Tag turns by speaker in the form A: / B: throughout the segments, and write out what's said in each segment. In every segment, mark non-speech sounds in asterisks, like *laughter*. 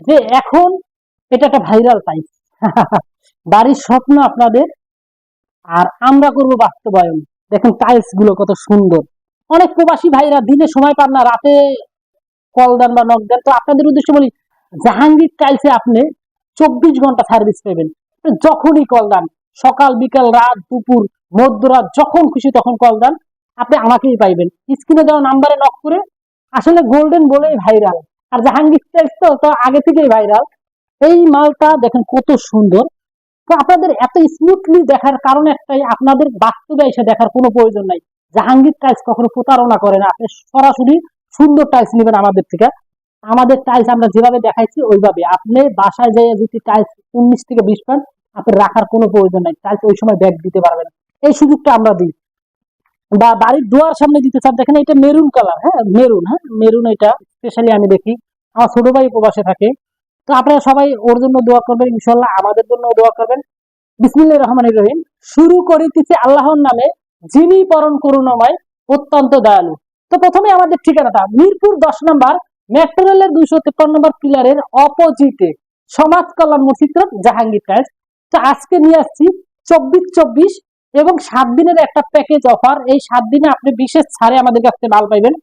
A: যে এখন এটা একটা ভাইরাল টাইপ *laughs* বাড়ির স্বপ্ন আপনাদের। আর আমরা করব বাস্তবায়ন। দেখেন টাইলসগুলো কত সুন্দর। অনেক প্রবাসী ভাইরা দিনে সময় পান না, রাতে কল দেন বা নক দেন। তো আপনাদের উদ্দেশ্যে বলি, জাহাঙ্গীর টাইলসে আপনি চব্বিশ ঘণ্টা সার্ভিস পাবেন। যখনই কল দেন, সকাল, বিকাল, রাত, দুপুর, মধ্যরাত, যখন খুশি তখন কল দেন। আপনি আমাকেই পাইবেন। স্ক্রিনে দেওয়া নাম্বারে নক করে আসলে গোল্ডেন বলেই ভাইরাল আর জাহাঙ্গীর টাইলস তো তো আগে থেকেই ভাইরাল এই মালটা দেখেন কত সুন্দর। তো আপনাদের এত স্মুথলি দেখার কারণ একটাই, আপনাদের বাস্তবে এসে দেখার কোনো প্রয়োজন নাই। জাহাঙ্গীর টাইলস কখনো প্রতারণা করে না। আপনি সরাসরি সুন্দর টাইলস নেবেন আমাদের থেকে। আমাদের টাইলস আমরা যেভাবে দেখাইছি, ওইভাবে। আপনি বাসায় যেয়ে যদি টাইলস উনিশ থেকে বিশ পান, আপনার রাখার কোনো প্রয়োজন নাই। টাইলস ওই সময় ব্যাগ দিতে পারবেন। এই সুযোগটা আমরা দিই। বা বাড়ির দুয়ার সামনে দিতে চান, দেখেন এটা মেরুন কালার হ্যাঁ? মেরুন হ্যাঁ? মেরুন এটা স্পেশালি আমি দেখি। আমার ছোট ভাই প্রবাসে থাকে। তো আপনারা সবাই ওর জন্য দোয়া করবেন ইনশাল্লাহ আমাদের জন্য দোয়া করবেন। বিসমিল্লাহির রহমানির রহিম। শুরু করিতেছি আল্লাহর নামে, যিনি পরম করুণাময়, অত্যন্ত দয়ালু। তো প্রথমে আমাদের ঠিকানাটা, মিরপুর দশ নম্বর মেট্রো দুইশো তেপ্পান্ন নম্বর পিলারের অপোজিটে সমাজ কল্যাণ মসজিদ জাহাঙ্গীর কাজ তো আজকে নিয়ে আসছি চব্বিশ চব্বিশ এবং সাত দিনের একটা প্যাকেজ অফার এই সাত দিনে আপনি বিশেষ ছাড়ে আমাদের কাছ থেকে মাল পাইবেন।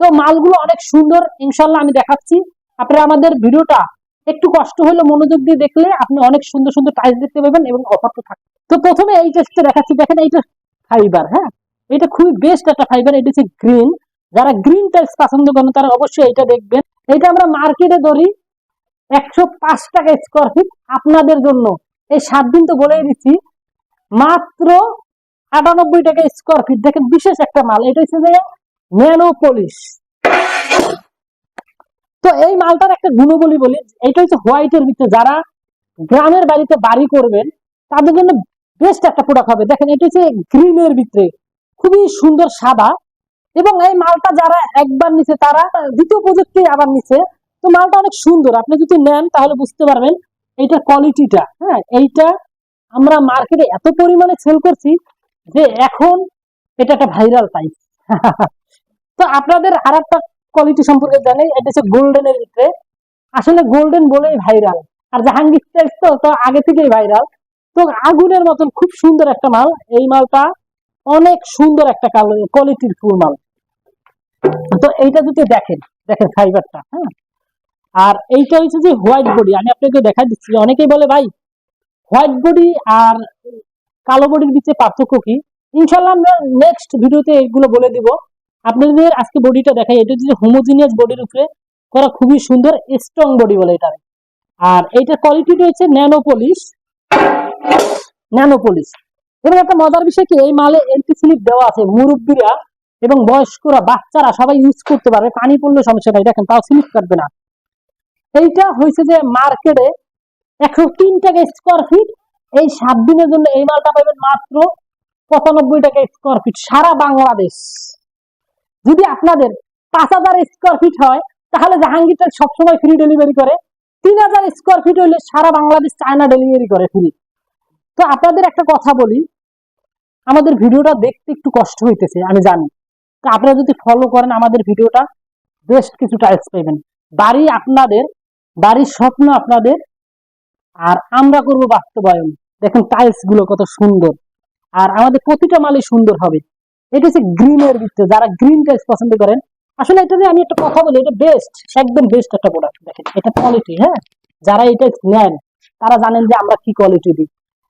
A: তো মালগুলো অনেক সুন্দর, ইনশাল্লাহ আমি দেখাচ্ছি। আপনারা আমাদের ভিডিওটা একটু কষ্ট হলে মনোযোগ দিয়ে দেখলে আপনি অনেক সুন্দর সুন্দর টাইলস দেখতে পাবেন এবং অফার তো থাকবে। তো প্রথমে এই টেস্টটা দেখাচ্ছি। দেখেন এইটা ফাইবার হ্যাঁ? এটা খুবই বেস্ট একটা ফাইবার এটা হচ্ছে গ্রিন যারা গ্রিন টাইলস পছন্দ করেন, তারা অবশ্যই এটা দেখবেন। এটা আমরা মার্কেটে ধরি একশো পাঁচ টাকা স্কোয়ার ফিট আপনাদের জন্য। এই সাত দিন তো বলেই দিচ্ছি। মাত্র আটানব্বই টাকা স্কোয়ার ফিট দেখেন বিশেষ একটা মাল, এটা হচ্ছে যে ন্যানো পলিশ তো এই মালটার একটা গুণবলী বলি, এটা হচ্ছে হোয়াইটের ভিতরে। যারা গ্রামের বাড়িতে বাড়ি করবেন, তাদের জন্য বেস্ট একটা প্রোডাক্ট হবে। দেখেন, এটা হচ্ছে গ্রিনের ভিতরে। খুবই সুন্দর সাদা। এবং এই মালটা যারা একবার নিছে, তারা দ্বিতীয় প্রযুক্তি আবার নিছে। তো মালটা অনেক সুন্দর। আপনি যদি নেন, তাহলে বুঝতে পারবেন এইটার কোয়ালিটিটা হ্যাঁ এইটা আমরা মার্কেটে এত পরিমাণে সেল করছি যে এখন এটা একটা ভাইরাল টাইপ *laughs* তো আপনাদের আর একটা কোয়ালিটি সম্পর্কে জানি, এটা হচ্ছে গোল্ডেনের ভিতরে। আসলে গোল্ডেন বলেই ভাইরাল আর জাহাঙ্গীর টাইলস তো তো আগে থেকেই ভাইরাল তো আগুনের মতন খুব সুন্দর একটা মাল। এই মালটা অনেক সুন্দর একটা কোয়ালিটির ফুল মাল। তো এইটা যদি দেখেন দেখেন ফাইবারটা হ্যাঁ? আর এইটা হচ্ছে যে হোয়াইট বডি আমি আপনাকে দেখা দিচ্ছি। অনেকেই বলে, ভাই হোয়াইট বডি আর কালো বডির ভিতরে পার্থক্য কি? ইনশাল্লাহ আমরা নেক্সট ভিডিওতে এগুলো বলে দিব। আপনাদের আজকে বডিটা দেখাই। এটা হচ্ছে হোমোজিনিয়াস বডির উপরে করা খুবই সুন্দর স্ট্রং বডি বলে এটা। আর এইটার কোয়ালিটিটা হচ্ছে ন্যানো পলিশ ন্যানো পলিশ এবং একটা মজার বিষয় কি, এই মালে এন্টি স্লিপ দেওয়া আছে মুরব্বীরা এবং বয়স্করা, বাচ্চারা সবাই ইউজ করতে পারবে পানি পড়লে সমস্যা নাই। দেখেন, তাও স্লিপ কাটবে না। এইটা হয়েছে যে মার্কেটে একশো তিন টাকা স্কোয়ার ফিট এই সাত দিনের জন্য এই মালটা পাবেন মাত্র পঁচানব্বই টাকা স্কোয়ার ফিট সারা বাংলাদেশ। যদি আপনাদের পাঁচ হাজার স্কোয়ার ফিট হয়, তাহলে জাহাঙ্গীরটা সবসময় ফ্রি ডেলিভারি করে। তিন হাজার স্কোয়ার ফিট হইলে সারা বাংলাদেশ চায়না ডেলিভারি করে ফ্রি তো আপনাদের একটা কথা বলি, আমাদের ভিডিওটা দেখতে একটু কষ্ট হইতেছে, আমি জানি। তো আপনারা যদি ফলো করেন আমাদের ভিডিওটা বেস্ট কিছু টাইলস পাইবেন। বাড়ি আপনাদের, বাড়ির স্বপ্ন আপনাদের আর আমরা করব বাস্তবায়ন। দেখেন টাইলসগুলো কত সুন্দর। আর আমাদের প্রতিটা মালই সুন্দর হবে। এটা হচ্ছে গ্রিনের ভিতরে, যারা গ্রিন টাইলস পছন্দ করেন, আসলে এটা নিয়ে আমি একটা কথা বলি, এটা বেস্ট একদম বেস্ট একটা প্রোডাক্ট দেখেন, এটা কোয়ালিটি হ্যাঁ? যারা এটা নেন, তারা জানেন যে আমরা কি কোয়ালিটি দিই।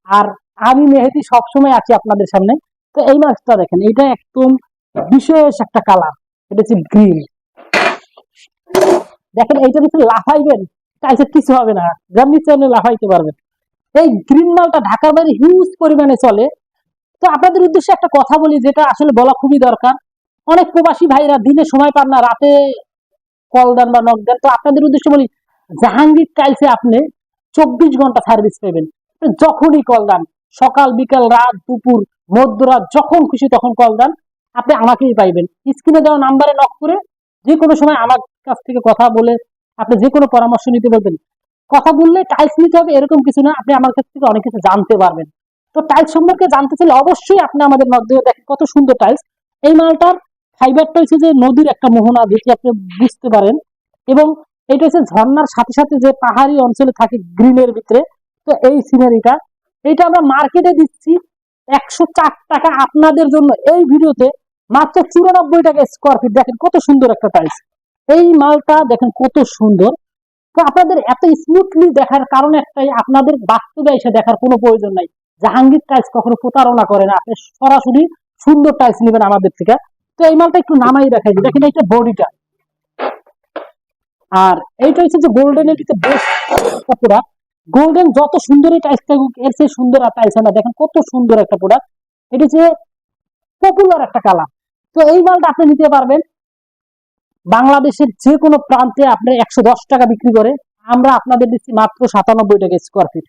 A: আর আমি মেহেদি সবসময় আছি আপনাদের সামনে। তো এই মাছটা দেখেন, এটা একদম বিশেষ একটা কালার এটা হচ্ছে গ্রিন দেখেন, এইটা ভিতরে লাফাইবেন টাইসের কিছু হবে না। গ্রামনি চাইলে লাফাইতে পারবেন এই গ্রিন মালটা ঢাকার বাইরে হিউজ পরিমাণে চলে। তো আপনাদের উদ্দেশ্যে একটা কথা বলি, যেটা আসলে বলা খুবই দরকার। অনেক প্রবাসী ভাইরা দিনে সময় পান না, রাতে কল দেন বা নক দেন। তো আপনাদের উদ্দেশ্যে বলি, জাহাঙ্গীর টাইলসে আপনি চব্বিশ ঘণ্টা সার্ভিস পাবেন। যখনই কল দেন, সকাল, বিকাল, রাত, দুপুর, মধ্যরাত, যখন খুশি তখন কল দেন। আপনি আমাকেই পাইবেন। স্ক্রিনে দেওয়া নাম্বারে নক করে যে কোনো সময় আমার কাছ থেকে কথা বলে আপনি যে কোনো পরামর্শ নিতে বলবেন। কথা বললে টাইলস নিতে হবে, এরকম কিছু না, আপনি আমার কাছ থেকে অনেক কিছু জানতে পারবেন। তো টাইলস সম্পর্কে জানতে চাইলে অবশ্যই আপনি আমাদের মাধ্যমে দেখেন কত সুন্দর টাইলস এই মালটার ফাইবারটা হচ্ছে যে নদীর একটা মোহনা, যেটি আপনি বুঝতে পারেন। এবং এটা হচ্ছে ঝর্ণার সাথে সাথে যে পাহাড়ি অঞ্চলে থাকে গ্রিনের ভিতরে, তো এই সিনারিটা এটা আমরা মার্কেটে দিচ্ছি একশো চার টাকা আপনাদের জন্য। এই ভিডিওতে মাত্র চুরানব্বই টাকা স্কোয়ার ফিট দেখেন কত সুন্দর একটা টাইলস এই মালটা দেখেন কত সুন্দর। তো আপনাদের এত স্মুথলি দেখার কারণ একটাই, আপনাদের বাস্তবে এসে দেখার কোনো প্রয়োজন নাই। জাহাঙ্গীর টাইলস কখনো প্রতারণা করে না। আপনি সরাসরি সুন্দর টাইলস নেবেন আমাদের থেকে। তো এই মালটা একটু নামাই দেখাই দেখেন এটা বডিটা। আর এইটা হচ্ছে যে ভিতরে বেস্ট একটা প্রোডাক্ট গোল্ডেন যত সুন্দর এই টাইলস থাকুক, এর চেয়ে সুন্দর আর টাইলস না। দেখেন কত সুন্দর একটা প্রোডাক্ট এটা হচ্ছে পপুলার একটা কালার তো এই মালটা আপনি নিতে পারবেন। বাংলাদেশের যে কোনো প্রান্তে আপনি একশো দশ টাকা বিক্রি করে, আমরা আপনাদের দিচ্ছি মাত্র সাতানব্বই টাকা স্কোয়ার ফিট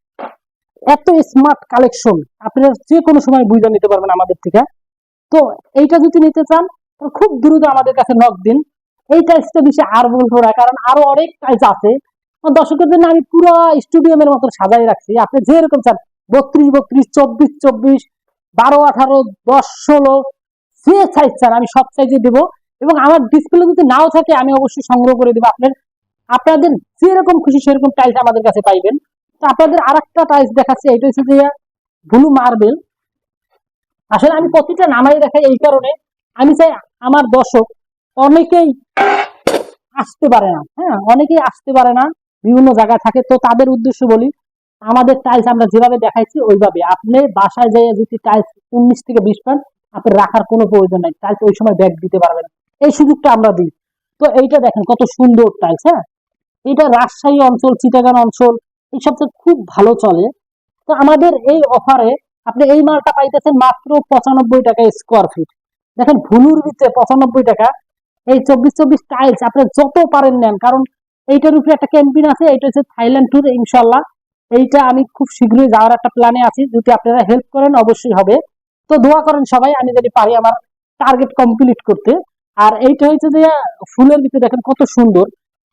A: এত স্মার্ট কালেকশন আপনারা যে কোনো সময় বুঝে নিতে পারবেন আমাদের থেকে। তো এইটা যদি নিতে চান খুব দ্রুত আমাদের কাছে নক দিন। এই টাইলসটা বেশি আর বলব না, কারণ আরও অনেক টাইলস আছে। দর্শকের জন্য আমি পুরো স্টুডিয়ামের মতো সাজাই রাখছি। আপনি যেরকম চান, বত্রিশ বত্রিশ, চব্বিশ চব্বিশ, বারো, আঠারো, দশ, ষোলো, যে সাইজ চান, আমি সব সাইজে দেবো। এবং আমার ডিসপ্লে যদি নাও থাকে, আমি অবশ্যই সংগ্রহ করে দেবো আপনার। আপনাদের যেরকম খুশি সেরকম টাইলস আমাদের কাছে পাইবেন। তো আপনাদের আর একটা টাইলস দেখাচ্ছি এটা হচ্ছে যে ব্লু মার্বেল আসলে আমি প্রতিটা নামাই দেখাই এই কারণে, আমি চাই আমার দর্শক অনেকেই আসতে পারে না হ্যাঁ অনেকেই আসতে পারে না, বিভিন্ন জায়গায় থাকে। তো তাদের উদ্দেশ্য বলি, আমাদের টাইলস আমরা যেভাবে দেখাইছি, ওইভাবে। আপনি বাসায় যাই যদি টাইলস উনিশ থেকে বিশ পান আপনি রাখার কোনো প্রয়োজন নাই। টাইলস ওই সময় ব্যাগ দিতে পারবেন। এই সুযোগটা আমরা দিই। তো এইটা দেখেন কত সুন্দর টাইলস হ্যাঁ? এটা রাজশাহী অঞ্চল, চিটাগাং অঞ্চল এই সবচেয়ে খুব ভালো চলে। তো আমাদের এই অফারে আপনি এই মালটা পাইতেছেন মাত্র পঁচানব্বই টাকা স্কোয়ার ফিট দেখেন ভুলুর ভিতরে পঁচানব্বই টাকা। এই চব্বিশ চব্বিশ টাইলস আপনি যত পারেন নেন, কারণ এইটার উপরে একটা ক্যাম্পেইন আছে এটা হচ্ছে থাইল্যান্ড ট্যুর ইনশাল্লাহ এইটা আমি খুব শীঘ্রই যাওয়ার একটা প্ল্যানে আছি। যদি আপনারা হেল্প করেন, অবশ্যই হবে। তো দোয়া করেন সবাই, আমি যদি পারি আমার টার্গেট কমপ্লিট করতে। আর এইটা হচ্ছে যে ফুলের ভিতরে দেখেন কত সুন্দর।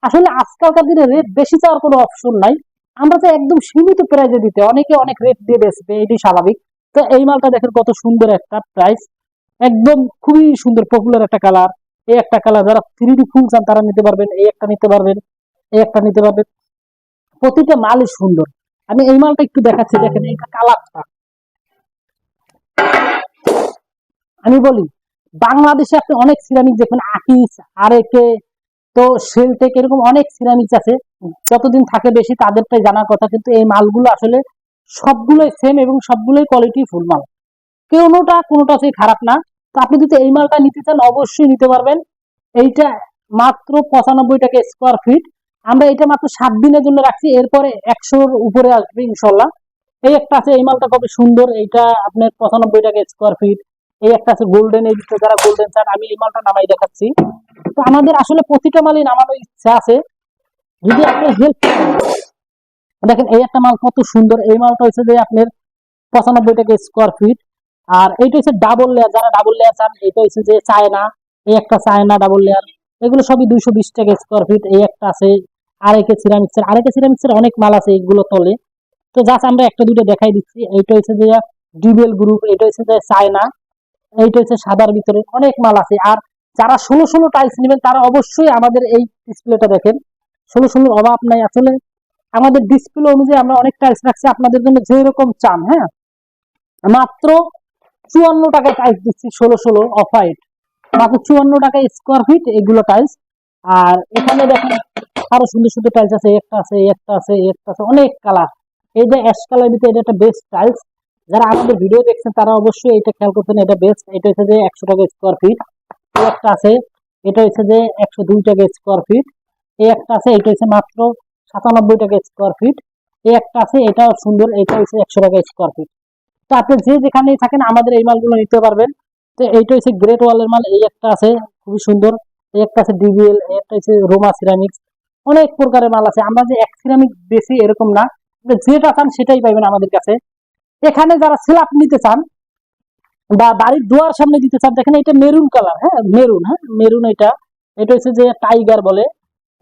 A: আসলে আজকালকার দিনে রেট বেশি চাওয়ার কোনো অপশন নাই। আমরা তো একদম সীমিত প্রাইজে দিতে, অনেকে অনেক রেট দিয়ে বেচবে এটি স্বাভাবিক। তো এই মালটা দেখেন কত সুন্দর একটা প্রাইস একদম খুবই সুন্দর পপুলার একটা কালার এই একটা কালার যারা থ্রি ডি ফুল চান, তারা নিতে পারবেন, এই একটা নিতে পারবেন, এই একটা নিতে পারবেন। প্রতিটা মালই সুন্দর। আমি এই মালটা একটু দেখাচ্ছি, দেখেন এটা কালারটা আমি বলি বাংলাদেশে আপনি অনেক সিরামিক দেখবেন আকিস আরেকে তো সেলটেক এরকম অনেক সিরামিক্স আছে। যতদিন থাকে বেশি তাদেরটাই জানার কথা, কিন্তু এই মালগুলো আসলে সবগুলোই সেম এবং সবগুলোই কোয়ালিটি ফুল মাল। কোনোটা কোনোটা সেই খারাপ না। তো আপনি যদি এই মালটা নিতে চান, অবশ্যই নিতে পারবেন। এইটা মাত্র পঁচানব্বই টাকা স্কোয়ার ফিট আমরা এটা মাত্র সাত দিনের জন্য রাখছি, এরপরে একশোর উপরে আসবে ইনশাল্লাহ। এই একটা আছে, এই মালটা কবে সুন্দর। এইটা আপনার পঁচানব্বই টাকা স্কোয়ার ফিট এই একটা আছে গোল্ডেন এই ভিতরে যারা গোল্ডেন চান, আমি এই মালটা নামাই দেখাচ্ছি। তো আমাদের আসলে প্রতিটা মালই নামানোর ইচ্ছা আছে। যদি আপনি হেল্প দেখেন এই একটা মাল কত সুন্দর, এই মালটা হচ্ছে যে আপনার পঁচানব্বই টাকা স্কোয়ার ফিট আর এইটা হচ্ছে ডাবল লেয়ার যারা ডাবল লেয়ার চান এটা হচ্ছে যে চায়না, এই একটা চায়না ডাবল লেয়ার এগুলো সবই দুইশো বিশ টাকা স্কোয়ার ফিট এই একটা আছে, আরেকে সিরামিক্সের আরেকে সিরামিক্সের অনেক মাল আছে এইগুলো তলে। তো জাস্ট আমরা একটা দুটো দেখাই দিচ্ছি। এইটা হচ্ছে যে ডিবেল গ্রুপ এটা হচ্ছে যে চায়না। এইটা হচ্ছে সাদার ভিতরে অনেক মাল আছে। আর যারা ষোলো ষোলো টাইলস নেবেন, তারা অবশ্যই আমাদের এই ডিসপ্লেটা দেখেন। ষোলো ষোলোর অভাব নাই আসলে। আমাদের ডিসপ্লে অনুযায়ী আমরা অনেক টাইলস রাখছি, আপনাদের জন্য যেরকম চান হ্যাঁ? মাত্র চুয়ান্ন টাকায় টাইলস দিচ্ছি ষোলো ষোলো অফ হোয়াইট মাত্র চুয়ান্ন টাকা স্কোয়ার ফিট এগুলো টাইলস আর এখানে দেখেন আরও সুন্দর সুন্দর টাইলস আছে, একটা আছে একটা আছে একটা আছে, অনেক কালার এই যে অ্যাশ কালার ভিতরে এটা একটা বেস্ট টাইলস যারা আমাদের ভিডিও দেখছেন, তারা অবশ্যই এটা খেয়াল করছেন এটা বেস্ট এটা হচ্ছে যে একশো টাকা স্কোয়ার ফিট এই একটা আছে, এটা হচ্ছে যে একশো দুই টাকা স্কোয়ার ফিট এই একটা আছে এটা হচ্ছে মাত্র সাতানব্বই টাকা স্কোয়ার ফিট এই একটা আছে, এটাও সুন্দর, এটা হচ্ছে একশো টাকা স্কোয়ার ফিট তো আপনি যে যেখানেই থাকেন, আমাদের এই মালগুলো নিতে পারবেন। তো এইটা হচ্ছে গ্রেট ওয়ালের মাল, এই একটা আছে, খুবই সুন্দর। এই একটা আছে ডিবিএল এই একটা হচ্ছে রোমা সিরামিক্স অনেক প্রকারের মাল আছে। আমরা যে এক সিরামিক বেশি এরকম না যেটা চান সেটাই পাইবেন আমাদের কাছে। এখানে যারা স্ল্যাব নিতে চান বা বাড়ির দুয়ার সামনে দিতে চান, দেখেন এটা মেরুন কালার হ্যাঁ? মেরুন হ্যাঁ? মেরুন এটা। এটা হচ্ছে যে টাইগার বলে।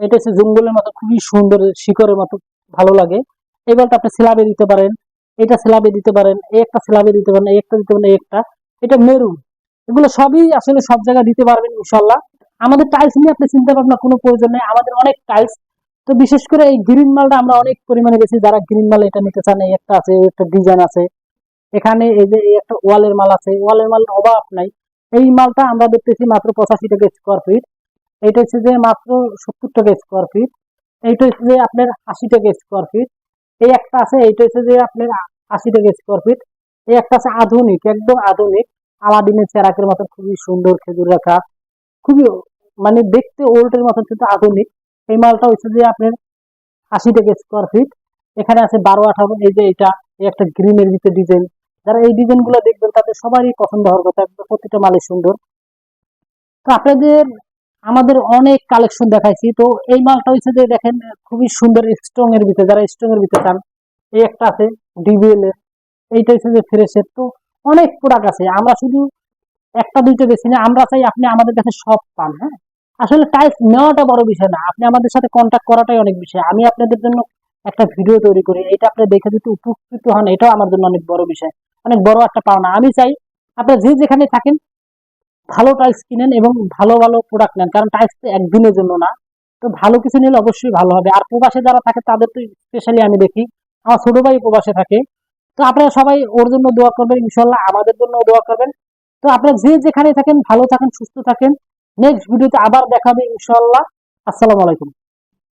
A: এটা হচ্ছে জঙ্গলের মতো, খুবই সুন্দর শিকড়ের মতো, ভালো লাগে। এবারটা আপনি স্ল্যাবে দিতে পারেন। এটা স্ল্যাবে দিতে পারেন। এই একটা স্ল্যাবে দিতে পারেন, এই একটা দিতে পারেন, এই একটা। এটা মেরুন এগুলো সবই আসলে সব জায়গায় দিতে পারবেন ইনশাল্লাহ আমাদের টাইলস নিয়ে আপনি চিন্তা ভাবনা কোনো প্রয়োজন নেই। আমাদের অনেক টাইলস তো বিশেষ করে এই গ্রিন মালটা আমরা অনেক পরিমাণে বেশি, যারা গ্রিন মাল এটা নিতে চান, এই একটা আছে একটা ডিজাইন আছে। এখানে এই যে এই একটা ওয়ালের মাল আছে ওয়ালের মাল অভাব নাই। এই মালটা আমরা দেখতেছি মাত্র পঁচাশি টাকা স্কোয়ার ফিট এইটা হচ্ছে যে মাত্র সত্তর টাকা স্কোয়ার ফিট এইটা হচ্ছে যে আপনার আশি টাকা স্কোয়ার ফিট এই একটা আছে, এইটা হচ্ছে যে আপনার আশি টাকা স্কোয়ার ফিট এই একটা আছে আধুনিক, একদম আধুনিক। আলাদিনের চেরাকের মতো খুবই সুন্দর খেজুর রাখা। খুবই মানে দেখতে ওল্ডের মতন, কিন্তু আধুনিক। এই মালটা হচ্ছে যে আপনার আশি টাকা স্কোয়ার ফিট এখানে আছে বারো আঠারো, এই যে এটা একটা গ্রিনের ভিতরে ডিজাইন যারা এই ডিজাইনগুলো দেখবেন, তাদের সবারই পছন্দ হওয়ার কথা প্রতিটা মালই সুন্দর। তো আপনাদের, আমাদের অনেক কালেকশন দেখাইছি। তো এই মালটা হচ্ছে যে দেখেন, খুবই সুন্দর স্ট্রং এর ভিতরে, যারা স্ট্রং এর ভিতরে চান, এই একটা আছে ডিবিএল এর। এইটা হচ্ছে যে ফ্রেশের তো অনেক প্রোডাক্ট আছে। আমরা শুধু একটা দুইটা বেশি না আমরা চাই আপনি আমাদের কাছে সব পান হ্যাঁ? আসলে টাইলস নেওয়াটা বড় বিষয় না। আপনি আমাদের সাথে কন্ট্যাক্ট করাটাই অনেক বিষয়। আমি আপনাদের জন্য একটা ভিডিও তৈরি করি। এটা আপনি দেখে যদি উপকৃত হন, এটাও আমার জন্য অনেক বড় বিষয়। অনেক বড় একটা পাওনা। আমি চাই আপনারা যে যেখানে থাকেন, ভালো টাইলস কিনেন এবং ভালো ভালো প্রোডাক্ট নেন। কারণ টাইলস তো একদিনের জন্য না। তো ভালো কিছু নিলে অবশ্যই ভালো হবে। আর প্রবাসে যারা থাকে, তাদের তো স্পেশালি আমি দেখি, আমার ছোট ভাই প্রবাসে থাকে। তো আপনারা সবাই ওর জন্য দোয়া করবেন। ইনশাল্লাহ আমাদের জন্য দোয়া করবেন। তো আপনারা যে যেখানে থাকেন, ভালো থাকেন, সুস্থ থাকেন। নেক্সট ভিডিওতে আবার দেখাবে ইনশাল্লাহ আসসালামু আলাইকুম।